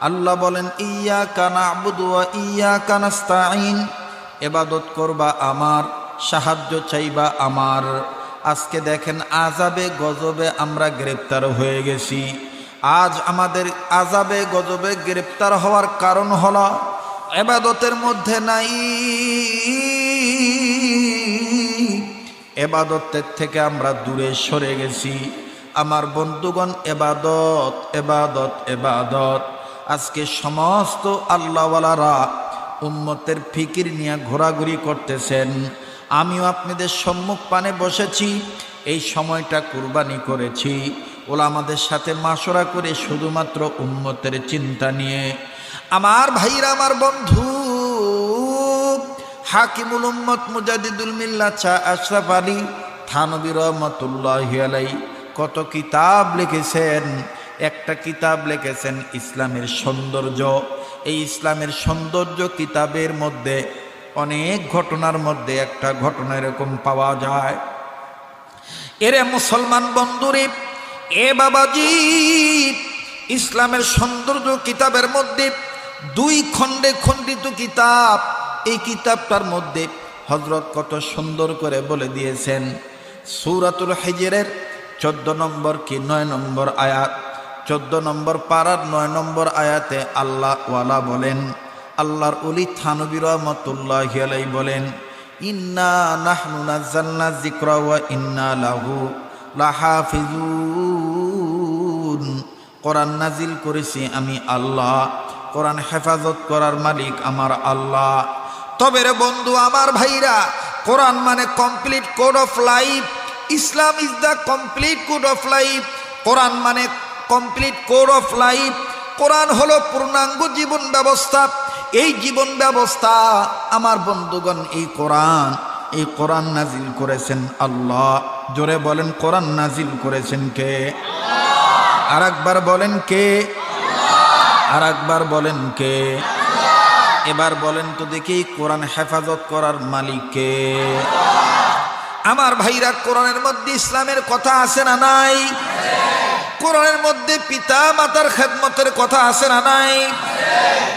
আল্লাহ বলেন ইয়া কানা আবুদুয়া ইয়া কানাস্তাইন এবাদত করবা আমার, সাহায্য চাইবা আমার। আজকে দেখেন আজাবে গজবে আমরা গ্রেপ্তার হয়ে গেছি। আজ আমাদের আজাবে গজবে গ্রেপ্তার হওয়ার কারণ হলো, এবাদতের মধ্যে নাই। এবাদতের থেকে আমরা দূরে সরে গেছি। আমার বন্ধুগণ, এবাদত এবাদত এবাদত। আজকে সমস্ত আল্লাহওয়ালারা উম্মতের ফিকির নিয়ে ঘোরাঘুরি করতেছেন। আমিও আপনাদের সম্মুখ পানে বসেছি, এই সময়টা কুরবানি করেছি। ওলা আমাদের সাথে মাসরা করে শুধুমাত্র উম্মতের চিন্তা নিয়ে। আমার ভাইরা, আমার বন্ধু, হাকিমুল উম্মত মুজাদিদুল মিল্লা চা আশরাফ আলী থানবী রহমতুল্লাহ আলাই কত কিতাব লিখেছেন। একটা কিতাব লিখেছেন ইসলামের সৌন্দর্য। এই ইসলামের সৌন্দর্য কিতাবের মধ্যে, অনেক ঘটনার মধ্যে একটা ঘটনা এরকম পাওয়া যায়। এরে মুসলমান বন্ধুরে, এ বাবাজি, ইসলামের সৌন্দর্য কিতাবের মধ্যে দুই খণ্ডে খণ্ডিত কিতাব। এই কিতাবটার মধ্যে হজরত কত সুন্দর করে বলে দিয়েছেন, সুরাতুল হেজেরের চোদ্দ নম্বর কি নয় নম্বর আয়াত। চোদ্দ নম্বর পাড়ার নয় নম্বর আয়াতে আল্লাহ ওয়ালা বলেন, আল্লাহর উলি থানবী রহমতুল্লাহ আলাই বলেন, ইন্না নাহনু নাজ্জালনা যিকরা ওয়া ইন্না লাহু লাহাফিজুন। কোরআন নাজিল করেছি আমি আল্লাহ, কোরআন হেফাজত করার মালিক আমার আল্লাহ। তবে রে বন্ধু, আমার ভাইরা, কোরআন মানে complete code of life, Islam is the complete code of life. Quran মানে complete code of life Quran হলো পূর্ণাঙ্গ জীবন ব্যবস্থা। এই জীবন ব্যবস্থা আমার বন্ধুগণ, এই কোরআন এই কোরআন নাজিল করেছেন আল্লাহ। জোরে বলেন কোরআন নাজিল করেছেন কে? আর একবার বলেন কে? আর একবার বলেন কে? এবার বলেন তো দেখি কোরআন হেফাজত করার মালিককে আমার ভাইরা কোরআনের মধ্যে ইসলামের কথা আছে না নাই? কোরআনের মধ্যে পিতা মাতার খেদমতের কথা আছে না নাই?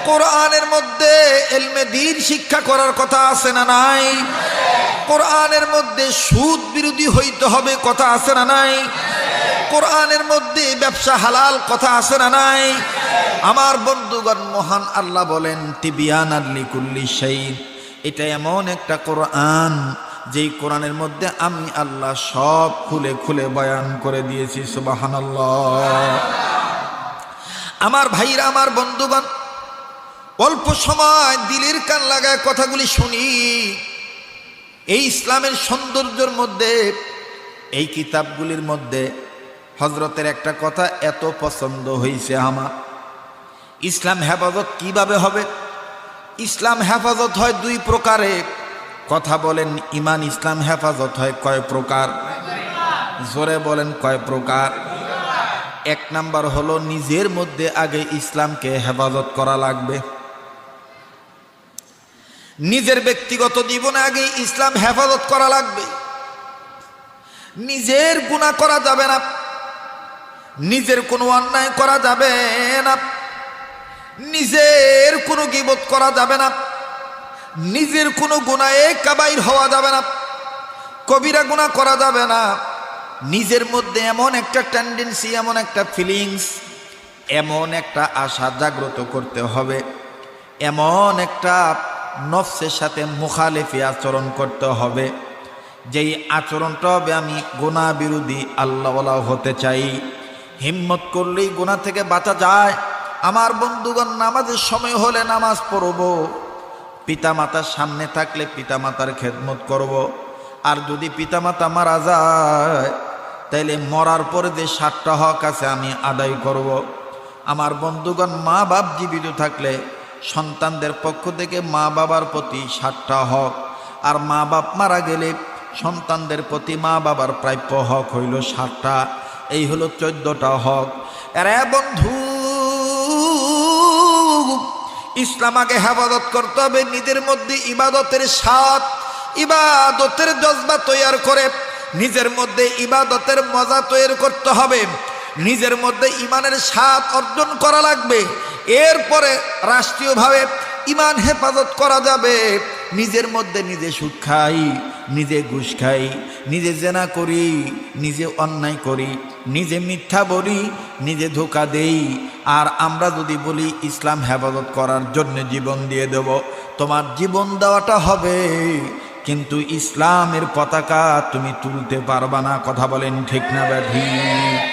কোরআনের মধ্যে এলমে দিন শিক্ষা করার কথা আছে না নাই? কোরআনের মধ্যে সুদ বিরোধী হইতে হবে কথা আছে না নাই? কোরআনের মধ্যে ব্যবসা হালাল কথা আছে না নাই? আমার বন্ধুগণ, মহান আল্লাহ বলেন তিবিয়ান আল্লি কুল্লি শহীদ এটা এমন একটা কোরআন যেই কোরআনের মধ্যে আমি আল্লাহ সব খুলে খুলে বয়ান করে দিয়েছি সুবাহান আমার ভাইরা, আমার বন্ধুগণ, অল্প সময় দিলের কান লাগায় কথাগুলি শুনি। এই ইসলামের সৌন্দর্যের মধ্যে, এই কিতাবগুলির মধ্যে হজরতের একটা কথা এত পছন্দ হয়েছে আমার। ইসলাম হেফাজত কীভাবে হবে? ইসলাম হেফাজত হয় দুই প্রকারে। কথা বলেন, ইমান, ইসলাম হেফাজত হয়, কয় প্রকার? জোরে বলেন, কয় প্রকার? এক নাম্বার হলো, নিজের মধ্যে আগে ইসলামকে হেফাজত করা লাগবে। নিজের ব্যক্তিগত জীবনে আগে ইসলাম হেফাজত করা লাগবে। নিজের গুণা করা যাবে না। নিজের কোনো অন্যায় করা যাবে না। নিজের কোনো গিবত করা যাবে না। নিজের কোনো গুণায় কাবাইর হওয়া যাবে না, কবিরা গুণা করা যাবে না। নিজের মধ্যে এমন একটা টেন্ডেন্সি এমন একটা ফিলিংস এমন একটা আশা জাগ্রত করতে হবে, এমন একটা নফসের সাথে মুখালেফি আচরণ করতে হবে, যেই আচরণটা হবে আমি গোনা বিরোধী আল্লাহওয়ালা হতে চাই। হিম্মত করলেই গোনা থেকে বাঁচা যায়। আমার বন্ধুগণ, নামাজের সময় হলে নামাজ পড়ব। পিতামাতার সামনে থাকলে পিতামাতার খেদমত করব। আর যদি পিতামাতা মারা যায়, তাইলে মরার পরে যে সাতটা হক আছে আমি আদায় করব। আমার বন্ধুগণ মা বাপ জীবিত থাকলে সন্তানদের পক্ষ থেকে মা বাবার প্রতি সাতটা হক আর মা বাপ মারা গেলে সন্তানদের প্রতি মা বাবার প্রাপ্য হক হইল সাতটা এই হলো চোদ্দটা হক এরা বন্ধু ইসলাম আগে হেফাজত করতে হবে, নিজের মধ্যে ইবাদতের স্বাদ, ইবাদতের জজবা তৈয়ার করে নিজের মধ্যে ইবাদতের মজা তৈরি করতে হবে, নিজের মধ্যে ইমানের স্বাদ অর্জন করা লাগবে। এরপরে রাষ্ট্রীয়ভাবে ইমান হেফাজত করা যাবে। নিজের মধ্যে নিজে সুখ খাই, নিজে ঘুষ খাই, নিজে জেনা করি, নিজে অন্যায় করি। নিজে মিথ্যা বলি, নিজে ধোকা দেই। আর আমরা যদি বলি, ইসলাম হেফাজত করার জন্য জীবন দিয়ে দেব, তোমার জীবন দেওয়াটা হবে। কিন্তু ইসলামের পতাকা তুমি তুলতে পারবা না, কথা বলেন ঠিক না ব্যাধি।